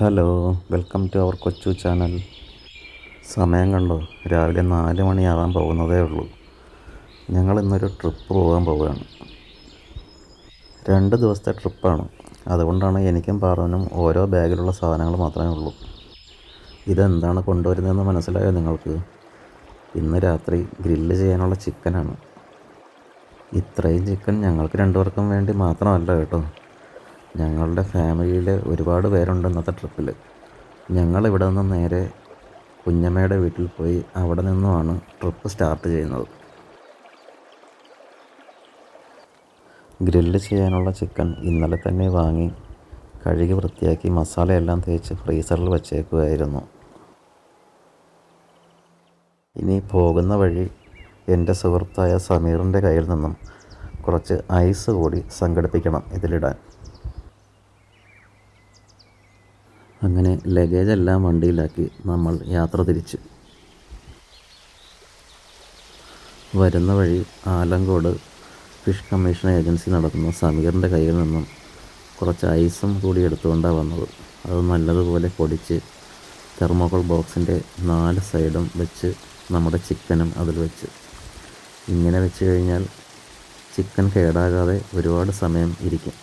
Hello welcome to our കൊച്ചു channel. സമയം കണ്ടോ? രാവിലെ നാല് മണിയാവാൻ പോകുന്നതേ ഉള്ളൂ. ഞങ്ങൾ ഇന്നൊരു ട്രിപ്പ് പോകാൻ പോവുകയാണ്. രണ്ട് ദിവസത്തെ ട്രിപ്പാണ്. അതുകൊണ്ടാണ് എനിക്കും പാറവനും ഓരോ ബാഗിലുള്ള സാധനങ്ങൾ മാത്രമേ ഉള്ളൂ. ഇതെന്താണ് കൊണ്ടുവരുന്നതെന്ന് മനസ്സിലായോ നിങ്ങൾക്ക്? ഇന്ന് രാത്രി ഗ്രില്ല് ചെയ്യാനുള്ള ചിക്കനാണ്. ഇത്രയും ചിക്കൻ ഞങ്ങൾക്ക് രണ്ടുപേർക്കും വേണ്ടി മാത്രമല്ല കേട്ടോ. ഞങ്ങളുടെ ഫാമിലിയിൽ ഒരുപാട് പേരുണ്ട് ഇന്നത്തെ ട്രിപ്പിൽ. ഞങ്ങൾ ഇവിടെ നിന്ന് നേരെ കുഞ്ഞമ്മയുടെ വീട്ടിൽ പോയി അവിടെ നിന്നുമാണ് ട്രിപ്പ് സ്റ്റാർട്ട് ചെയ്യുന്നത്. ഗ്രില്ല് ചെയ്യാനുള്ള ചിക്കൻ ഇന്നലെ തന്നെ വാങ്ങി കഴുകി വൃത്തിയാക്കി മസാലയെല്ലാം തേച്ച് ഫ്രീസറിൽ വച്ചേക്കുകയായിരുന്നു ഇനി പോകുന്ന വഴി എന്റെ സുഹൃത്തായ സമീറിന്റെ കയ്യിൽ നിന്നും കുറച്ച് ഐസ് കൂടി സംഘടിപ്പിക്കണം ഇതിലിടാൻ. അങ്ങനെ ലഗേജ് എല്ലാം വണ്ടിയിലാക്കി നമ്മൾ യാത്ര തിരിച്ചു. വരുന്ന വഴി ആലങ്കോട് ഫിഷ് കമ്മീഷൻ ഏജൻസി നടക്കുന്ന സമീറിന്റെ കയ്യിൽ നിന്നും കുറച്ച് ഐസും കൂടി എടുത്തുകൊണ്ടാണ് വന്നത്. അത് നല്ലതുപോലെ പൊടിച്ച് തെർമോക്കോൾ ബോക്സിന്റെ നാല് സൈഡും വെച്ച് നമ്മുടെ ചിക്കനും അതിൽ വെച്ച്. ഇങ്ങനെ വെച്ച് കഴിഞ്ഞാൽ ചിക്കൻ കേടാകാതെ ഒരുപാട് സമയം ഇരിക്കും.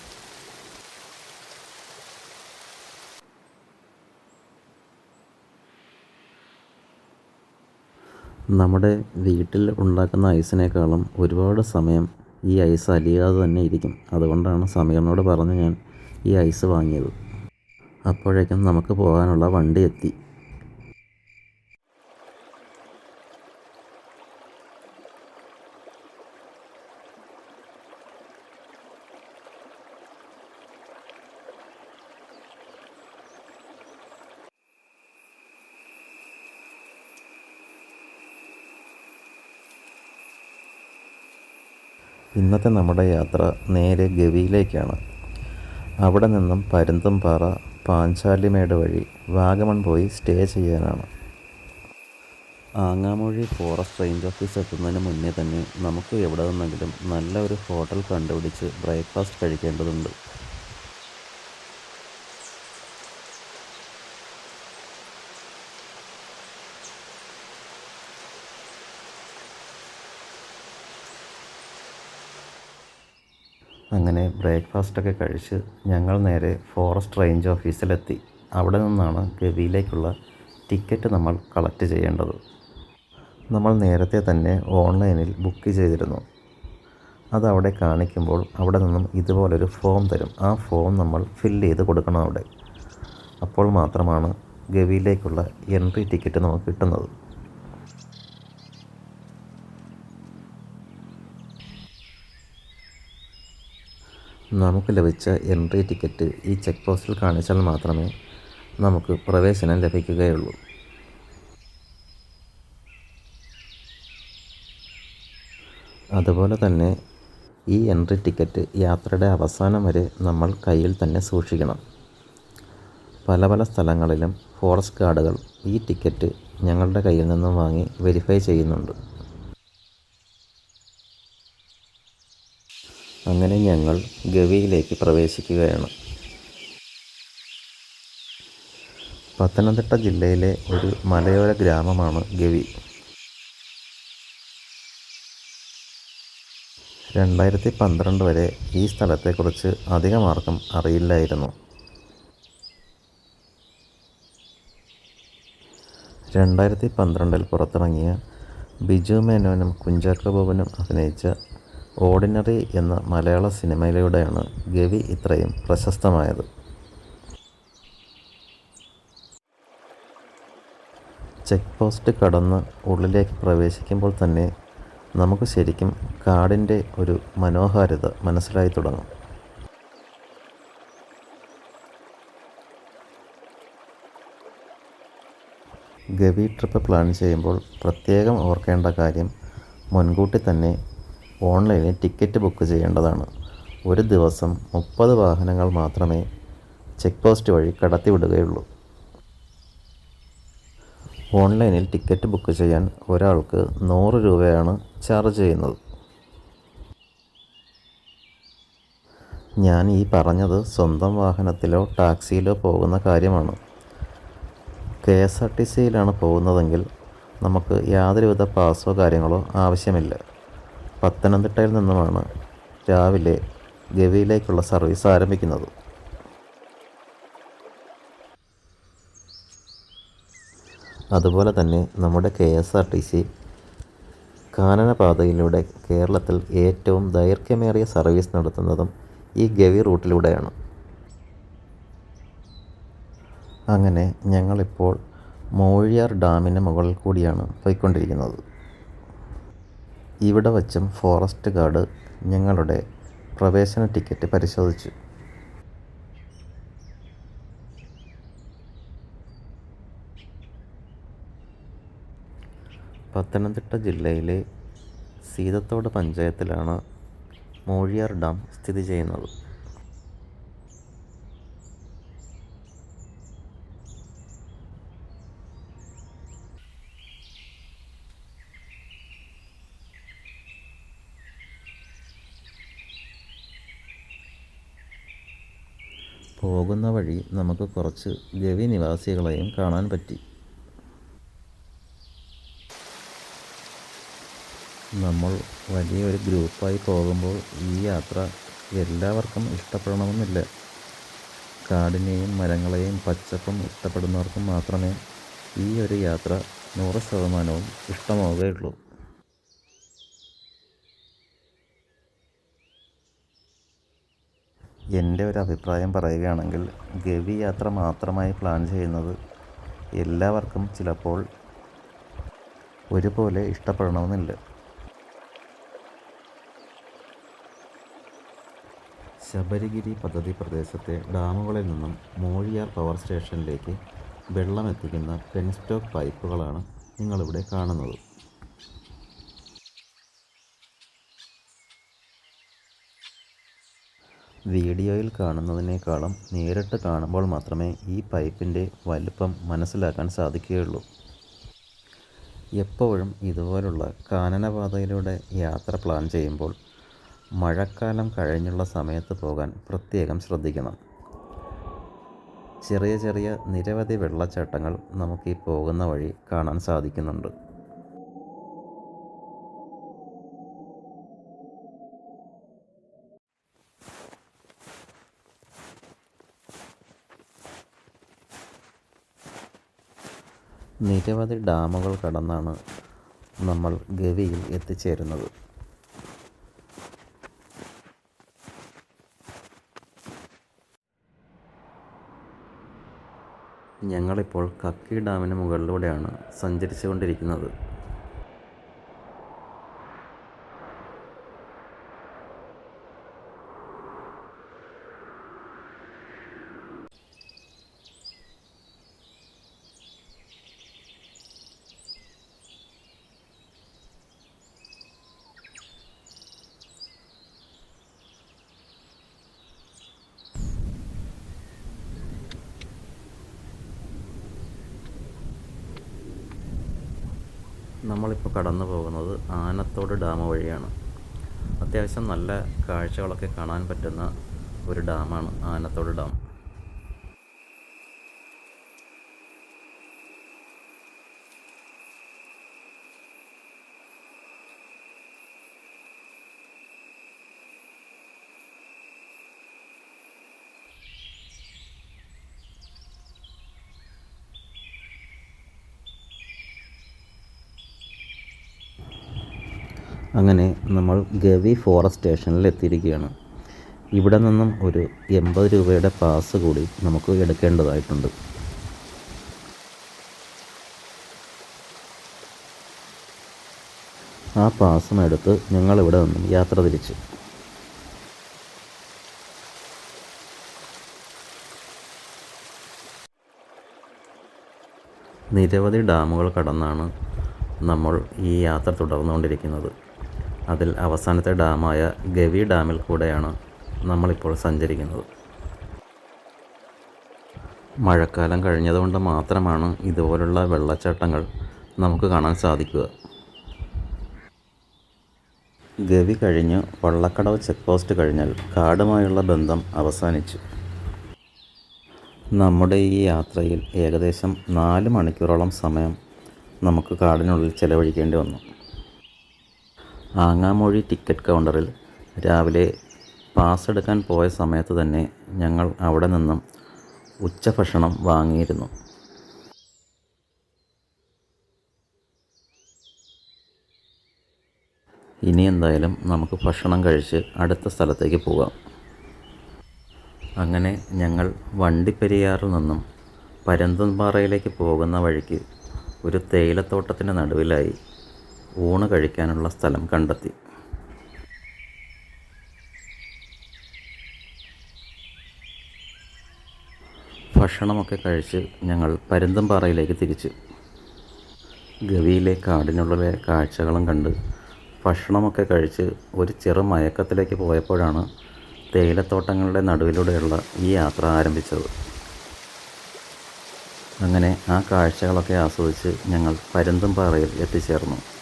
നമ്മുടെ വീട്ടിൽ ഉണ്ടാക്കുന്ന ഐസിനേക്കാളും ഒരുപാട് സമയം ഈ ഐസ് അലിയാതെ തന്നെ ഇരിക്കും. അതുകൊണ്ടാണ് സമീറിനോട് പറഞ്ഞ് ഞാൻ ഈ ഐസ് വാങ്ങിയത്. അപ്പോഴേക്കും നമുക്ക് പോകാനുള്ള വണ്ടി എത്തി. ഇന്നത്തെ നമ്മുടെ യാത്ര നേരെ ഗവിയിലേക്കാണ്. അവിടെ നിന്നും പരുന്തുംപാറ പാഞ്ചാലിമേട് വഴി വാഗമൺ പോയി സ്റ്റേ ചെയ്യാനാണ്. ആങ്ങാമൊഴി ഫോറസ്റ്റ് റേഞ്ച് ഓഫീസ് എത്തുന്നതിന് മുന്നേ തന്നെ നമുക്ക് എവിടെ നിന്നെങ്കിലും നല്ല ഒരു ഹോട്ടൽ കണ്ടുപിടിച്ച് ബ്രേക്ക്ഫാസ്റ്റ് കഴിക്കേണ്ടതുണ്ട്. അങ്ങനെ ബ്രേക്ക്ഫാസ്റ്റൊക്കെ കഴിച്ച് ഞങ്ങൾ നേരെ ഫോറസ്റ്റ് റേഞ്ച് ഓഫീസിലെത്തി. അവിടെ നിന്നാണ് ഗവിയിലേക്കുള്ള ടിക്കറ്റ് നമ്മൾ കളക്ട് ചെയ്യേണ്ടത്. നമ്മൾ നേരത്തെ തന്നെ ഓൺലൈനിൽ ബുക്ക് ചെയ്തിരുന്നു. അതവിടെ കാണിക്കുമ്പോൾ അവിടെ നിന്നും ഇതുപോലൊരു ഫോം തരും. ആ ഫോം നമ്മൾ ഫില്ല് ചെയ്ത് കൊടുക്കണം അവിടെ. അപ്പോൾ മാത്രമാണ് ഗവിയിലേക്കുള്ള എൻട്രി ടിക്കറ്റ് നമുക്ക് കിട്ടുന്നത്. നമുക്ക് ലഭിച്ച എൻട്രി ടിക്കറ്റ് ഈ ചെക്ക് പോസ്റ്റിൽ കാണിച്ചാൽ മാത്രമേ നമുക്ക് പ്രവേശനം ലഭിക്കുകയുള്ളൂ. അതുപോലെ തന്നെ ഈ എൻട്രി ടിക്കറ്റ് യാത്രയുടെ അവസാനം വരെ നമ്മൾ കയ്യിൽ തന്നെ സൂക്ഷിക്കണം. പല പല സ്ഥലങ്ങളിലും ഫോറസ്റ്റ് ഗാർഡുകൾ ഈ ടിക്കറ്റ് ഞങ്ങളുടെ കയ്യിൽ നിന്നും വാങ്ങി വെരിഫൈ ചെയ്യുന്നുണ്ട്. അങ്ങനെ ഞങ്ങൾ ഗവിയിലേക്ക് പ്രവേശിക്കുകയാണ്. പത്തനംതിട്ട ജില്ലയിലെ ഒരു മലയോര ഗ്രാമമാണ് ഗവി. രണ്ടായിരത്തി പന്ത്രണ്ട് വരെ ഈ സ്ഥലത്തെക്കുറിച്ച് അധികമാർക്കും അറിയില്ലായിരുന്നു. രണ്ടായിരത്തി പന്ത്രണ്ടിൽ പുറത്തിറങ്ങിയ ബിജു മേനോനും കുഞ്ചാക്കോ ബോബനും അഭിനയിച്ച ഓർഡിനറി എന്ന മലയാള സിനിമയിലൂടെയാണ് ഗവി ഇത്രയും പ്രശസ്തമായത്. ചെക്ക് പോസ്റ്റ് കടന്ന് ഉള്ളിലേക്ക് പ്രവേശിക്കുമ്പോൾ തന്നെ നമുക്ക് ശരിക്കും കാടിന്റെ ഒരു മനോഹാരിത മനസ്സിലായി തുടങ്ങും. ഗവി ട്രിപ്പ് പ്ലാൻ ചെയ്യുമ്പോൾ പ്രത്യേകം ഓർക്കേണ്ട കാര്യം മുൻകൂട്ടി തന്നെ ഓൺലൈനിൽ ടിക്കറ്റ് ബുക്ക് ചെയ്യേണ്ടതാണ്. ഒരു ദിവസം മുപ്പത് വാഹനങ്ങൾ മാത്രമേ ചെക്ക് പോസ്റ്റ് വഴി കടത്തിവിടുകയുള്ളൂ. ഓൺലൈനിൽ ടിക്കറ്റ് ബുക്ക് ചെയ്യാൻ ഒരാൾക്ക് നൂറ് രൂപയാണ് ചാർജ് ചെയ്യുന്നത്. ഞാൻ ഈ പറഞ്ഞത് സ്വന്തം വാഹനത്തിലോ ടാക്സിയിലോ പോകുന്ന കാര്യമാണ്. കെ എസ് ആർ ടി സിയിലാണ് പോകുന്നതെങ്കിൽ നമുക്ക് യാതൊരുവിധ പാസോ കാര്യങ്ങളോ ആവശ്യമില്ല. പത്തനംതിട്ടയിൽ നിന്നുമാണ് രാവിലെ ഗവിയിലേക്കുള്ള സർവീസ് ആരംഭിക്കുന്നത്. അതുപോലെ തന്നെ നമ്മുടെ K S R T C കാനനപാതയിലൂടെ കേരളത്തിൽ ഏറ്റവും ദൈർഘ്യമേറിയ സർവീസ് നടത്തുന്നതും ഈ ഗവി റൂട്ടിലൂടെയാണ്. അങ്ങനെ ഞങ്ങളിപ്പോൾ മോഴിയാർ ഡാമിന് മുകളിൽ കൂടിയാണ് പോയിക്കൊണ്ടിരിക്കുന്നത്. ഇവിടെ വച്ചും ഫോറസ്റ്റ് ഗാർഡ് ഞങ്ങളുടെ പ്രവേശന ടിക്കറ്റ് പരിശോധിച്ചു. പത്തനംതിട്ട ജില്ലയിലെ സീതത്തോട് പഞ്ചായത്തിലാണ് മോഴിയാർ ഡാം സ്ഥിതി ചെയ്യുന്നത് പോകുന്ന വഴി നമുക്ക് കുറച്ച് ഗവി നിവാസികളെയും കാണാൻ പറ്റി. നമ്മൾ വലിയൊരു ഗ്രൂപ്പായി പോകുമ്പോൾ ഈ യാത്ര എല്ലാവർക്കും ഇഷ്ടപ്പെടണമെന്നില്ല. കാടിനെയും മരങ്ങളെയും പച്ചപ്പും ഇഷ്ടപ്പെടുന്നവർക്കും മാത്രമേ ഈ ഒരു യാത്ര നൂറ് ശതമാനവും ഇഷ്ടമാവുകയുള്ളൂ. എന്റെ ഒരു അഭിപ്രായം പറയുകയാണെങ്കിൽ ഗവി യാത്ര മാത്രമായി പ്ലാൻ ചെയ്യുന്നത് എല്ലാവർക്കും ചിലപ്പോൾ ഒരുപോലെ ഇഷ്ടപ്പെടണമെന്നില്ല. ശബരിഗിരി പദ്ധതി പ്രദേശത്തെ ഡാമുകളിൽ നിന്നും മോഴിയാർ പവർ സ്റ്റേഷനിലേക്ക് വെള്ളമെത്തിക്കുന്ന പെൻസ്റ്റോക്ക് പൈപ്പുകളാണ് നിങ്ങളിവിടെ കാണുന്നത്. വീഡിയോയിൽ കാണുന്നതിനേക്കാളും നേരിട്ട് കാണുമ്പോൾ മാത്രമേ ഈ പൈപ്പിന്റെ വലുപ്പം മനസ്സിലാക്കാൻ സാധിക്കുകയുള്ളൂ. എപ്പോഴും ഇതുപോലുള്ള കാനനപാതയിലൂടെ യാത്ര പ്ലാൻ ചെയ്യുമ്പോൾ മഴക്കാലം കഴിഞ്ഞുള്ള സമയത്ത് പോകാൻ പ്രത്യേകം ശ്രദ്ധിക്കണം. ചെറിയ ചെറിയ നിരവധി വെള്ളച്ചാട്ടങ്ങൾ നമുക്ക് ഈ പോകുന്ന വഴി കാണാൻ സാധിക്കുന്നുണ്ട്. നിരവധി ഡാമുകൾ കടന്നാണ് നമ്മൾ ഗവിയിൽ എത്തിച്ചേരുന്നത്. ഞങ്ങളിപ്പോൾ കക്കി ഡാമിന് മുകളിലൂടെയാണ് സഞ്ചരിച്ചു കൊണ്ടിരിക്കുന്നത് നമ്മളിപ്പോൾ കടന്നു പോകുന്നത് ആനത്തോട് ഡാം വഴിയാണ്. അത്യാവശ്യം നല്ല കാഴ്ചകളൊക്കെ കാണാൻ പറ്റുന്ന ഒരു ഡാമാണ് ആനത്തോട് ഡാം. അങ്ങനെ നമ്മൾ ഗവി ഫോറസ്റ്റ് സ്റ്റേഷനിൽ എത്തിയിരിക്കുകയാണ്. ഇവിടെ നിന്നും ഒരു എൺപത് രൂപയുടെ പാസ് കൂടി നമുക്ക് എടുക്കേണ്ടതായിട്ടുണ്ട്. ആ പാസും എടുത്ത് ഞങ്ങൾ ഇവിടെ നിന്നും യാത്ര തിരിച്ചു. നിരവധി ഡാമുകൾ കടന്നാണ് നമ്മൾ ഈ യാത്ര തുടർന്നുകൊണ്ടിരിക്കുന്നത്. അതിൽ അവസാനത്തെ ഡാമായ ഗവി ഡാമിൽ കൂടെയാണ് നമ്മളിപ്പോൾ സഞ്ചരിക്കുന്നത്. മഴക്കാലം കഴിഞ്ഞതുകൊണ്ട് മാത്രമാണ് ഇതുപോലുള്ള വെള്ളച്ചാട്ടങ്ങൾ നമുക്ക് കാണാൻ സാധിക്കുക. ഗവി കഴിഞ്ഞ് വള്ളക്കടവ് ചെക്ക് പോസ്റ്റ് കഴിഞ്ഞാൽ കാടുമായുള്ള ബന്ധം അവസാനിച്ചു. നമ്മുടെ ഈ യാത്രയിൽ ഏകദേശം നാല് മണിക്കൂറോളം സമയം നമുക്ക് കാടിനുള്ളിൽ ചെലവഴിക്കേണ്ടി വന്നു. ആങ്ങാമൊഴി ടിക്കറ്റ് കൗണ്ടറിൽ രാവിലെ പാസ് എടുക്കാൻ പോയ സമയത്ത് തന്നെ ഞങ്ങൾ അവിടെ നിന്നും ഉച്ചഭക്ഷണം വാങ്ങിയിരുന്നു. ഇനി എന്തായാലും നമുക്ക് ഭക്ഷണം കഴിച്ച് അടുത്ത സ്ഥലത്തേക്ക് പോകാം. അങ്ങനെ ഞങ്ങൾ വണ്ടിപ്പെരിയാറിൽ നിന്നും പരന്തൻപാറയിലേക്ക് പോകുന്ന വഴിക്ക് ഒരു തേയിലത്തോട്ടത്തിന്റെ നടുവിലായി ഊണ് കഴിക്കാനുള്ള സ്ഥലം കണ്ടെത്തി. ഭക്ഷണമൊക്കെ കഴിച്ച് ഞങ്ങൾ പരുന്തംപാറയിലേക്ക് തിരിച്ചു. ഗവിയിലെ കാടിനുള്ളിലെ കാഴ്ചകളും കണ്ട് ഭക്ഷണമൊക്കെ കഴിച്ച് ഒരു ചെറു മയക്കത്തിലേക്ക് പോയപ്പോഴാണ് തേയിലത്തോട്ടങ്ങളുടെ നടുവിലൂടെയുള്ള ഈ യാത്ര ആരംഭിച്ചത്. അങ്ങനെ ആ കാഴ്ചകളൊക്കെ ആസ്വദിച്ച് ഞങ്ങൾ പരുന്തുംപാറയിൽ എത്തിച്ചേർന്നു.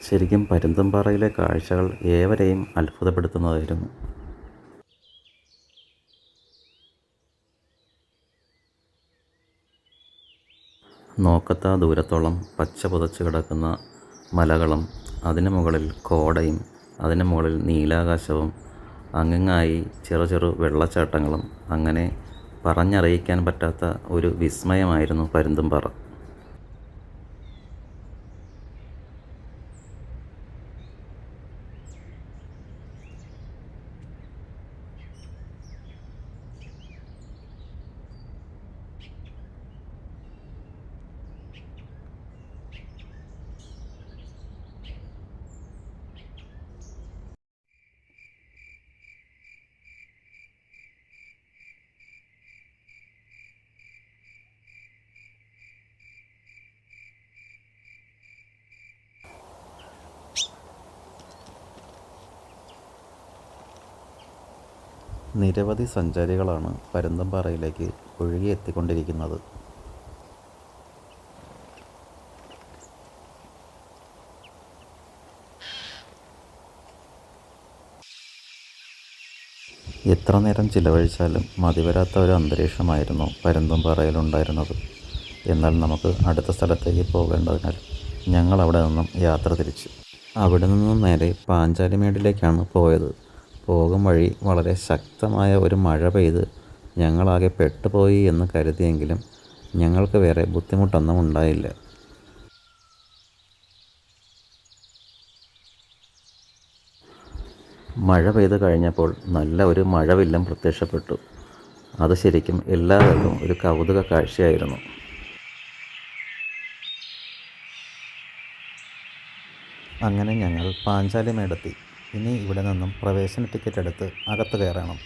ശരിക്കും പരുന്തുംപാറയിലെ കാഴ്ചകൾ ഏവരെയും അത്ഭുതപ്പെടുത്തുന്നതായിരുന്നു. നോക്കത്താ ദൂരത്തോളം പച്ച പുതച്ച് കിടക്കുന്ന മലകളും അതിന് മുകളിൽ കോടയും അതിന് മുകളിൽ നീലാകാശവും അങ്ങിങ്ങായി ചെറു ചെറു വെള്ളച്ചാട്ടങ്ങളും അങ്ങനെ പറഞ്ഞറിയിക്കാൻ പറ്റാത്ത ഒരു വിസ്മയമായിരുന്നു പരുന്തുംപാറ നിരവധി സഞ്ചാരികളാണ് പരുന്തുംപാറയിലേക്ക് ഒഴുകിയെത്തിക്കൊണ്ടിരിക്കുന്നത്. എത്ര നേരം ചിലവഴിച്ചാലും മതിവരാത്ത ഒരു അന്തരീക്ഷമായിരുന്നു പരുന്തുംപാറയിലുണ്ടായിരുന്നത് എന്നാൽ നമുക്ക് അടുത്ത സ്ഥലത്തേക്ക് പോകേണ്ടതിനാൽ ഞങ്ങൾ അവിടെ നിന്നും യാത്ര തിരിച്ചു. അവിടെ നിന്നും നേരെ പാഞ്ചാലിമേടിലേക്കാണ് പോയത്. പോകും വഴി വളരെ ശക്തമായ ഒരു മഴ പെയ്ത് ഞങ്ങളാകെ പെട്ടുപോയി എന്ന് കരുതിയെങ്കിലും ഞങ്ങൾക്ക് വേറെ ബുദ്ധിമുട്ടൊന്നും ഉണ്ടായില്ല. മഴ പെയ്ത് കഴിഞ്ഞപ്പോൾ നല്ല ഒരു മഴവില്ലം പ്രത്യക്ഷപ്പെട്ടു. അത് ശരിക്കും എല്ലാവർക്കും ഒരു കൗതുക കാഴ്ചയായിരുന്നു. അങ്ങനെ ഞങ്ങൾ പാഞ്ചാലിമേടെത്തി ഇനി ഇവിടെ നിന്നും പ്രവേശന ടിക്കറ്റ് എടുത്ത് അകത്ത് കയറണം.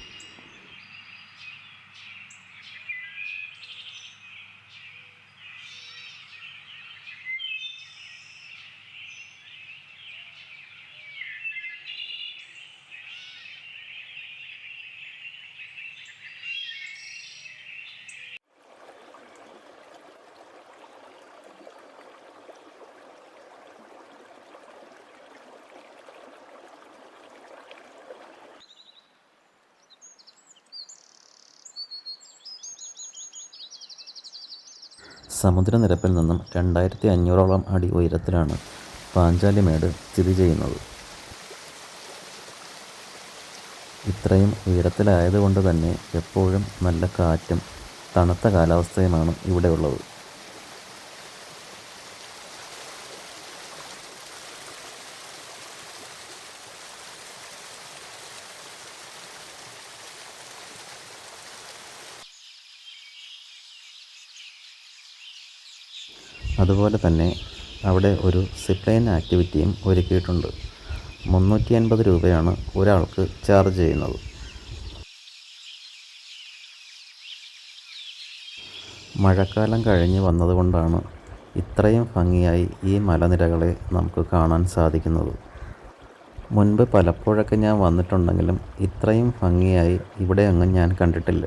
സമുദ്രനിരപ്പിൽ നിന്നും രണ്ടായിരത്തി അഞ്ഞൂറോളം അടി ഉയരത്തിലാണ് പാഞ്ചാലിമേട് സ്ഥിതി ചെയ്യുന്നത്. ഇത്രയും ഉയരത്തിലായതുകൊണ്ട് തന്നെ എപ്പോഴും നല്ല കാറ്റും തണുത്ത കാലാവസ്ഥയുമാണ് ഇവിടെ അതുപോലെ തന്നെ അവിടെ ഒരു സിപ്ലൈൻ ആക്ടിവിറ്റിയും ഒരുക്കിയിട്ടുണ്ട്. മുന്നൂറ്റി അൻപത് രൂപയാണ് ഒരാൾക്ക് ചാർജ് ചെയ്യുന്നത്. മഴക്കാലം കഴിഞ്ഞ് വന്നതുകൊണ്ടാണ് ഇത്രയും ഭംഗിയായി ഈ മലനിരകളെ നമുക്ക് കാണാൻ സാധിക്കുന്നത്. മുൻപ് പലപ്പോഴൊക്കെ ഞാൻ വന്നിട്ടുണ്ടെങ്കിലും ഇത്രയും ഭംഗിയായി ഇവിടെ ഞാൻ കണ്ടിട്ടില്ല.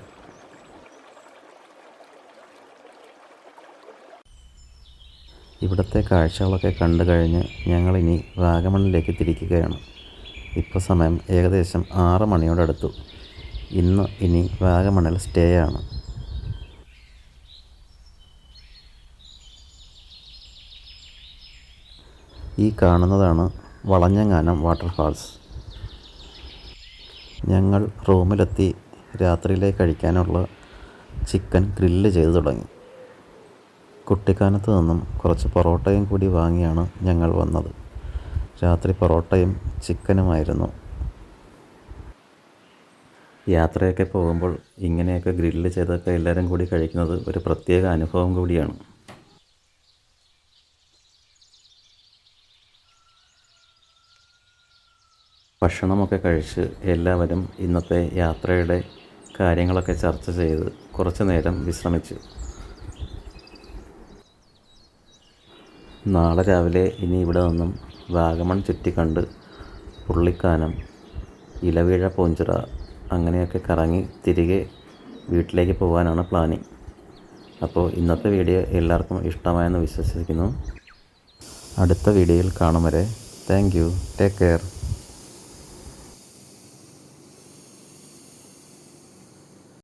ഇവിടുത്തെ കാഴ്ചകളൊക്കെ കണ്ടു കഴിഞ്ഞ് ഞങ്ങളിനി വാഗമണിലേക്ക് തിരിക്കുകയാണ്. ഇപ്പോൾ സമയം ഏകദേശം ആറ് മണിയോടടുത്തു. ഇന്ന് ഇനി വാഗമണിൽ സ്റ്റേ ആണ്. ഈ കാണുന്നതാണ് വളഞ്ഞങ്ങാനം വാട്ടർഫാൾസ്. ഞങ്ങൾ റൂമിലെത്തി രാത്രിയിലേക്ക് കഴിക്കാനുള്ള ചിക്കൻ ഗ്രില്ല് ചെയ്തു തുടങ്ങി. കുട്ടിക്കാനത്ത് നിന്നും കുറച്ച് പൊറോട്ടയും കൂടി വാങ്ങിയാണ് ഞങ്ങൾ വന്നത്. രാത്രി പൊറോട്ടയും ചിക്കനുമായിരുന്നു. യാത്രയൊക്കെ പോകുമ്പോൾ ഇങ്ങനെയൊക്കെ ഗ്രില്ല് ചെയ്തൊക്കെ എല്ലാവരും കൂടി കഴിക്കുന്നത് ഒരു പ്രത്യേക അനുഭവം കൂടിയാണ്. ഭക്ഷണമൊക്കെ കഴിച്ച് എല്ലാവരും ഇന്നത്തെ യാത്രയുടെ കാര്യങ്ങളൊക്കെ ചർച്ച ചെയ്ത് കുറച്ച് നേരം വിശ്രമിച്ചു. നാളെ രാവിലെ ഇനി ഇവിടെ നിന്നും വാഗമൺ ചുറ്റിക്കണ്ട് പുള്ളിക്കാനം ഇലവീഴ പൂഞ്ചിറ അങ്ങനെയൊക്കെ കറങ്ങി തിരികെ വീട്ടിലേക്ക് പോകാനാണ് പ്ലാനിങ് അപ്പോൾ ഇന്നത്തെ വീഡിയോ എല്ലാവർക്കും ഇഷ്ടമായെന്ന് വിശ്വസിക്കുന്നു. അടുത്ത വീഡിയോയിൽ കാണും വരെ. Thank you. Take care.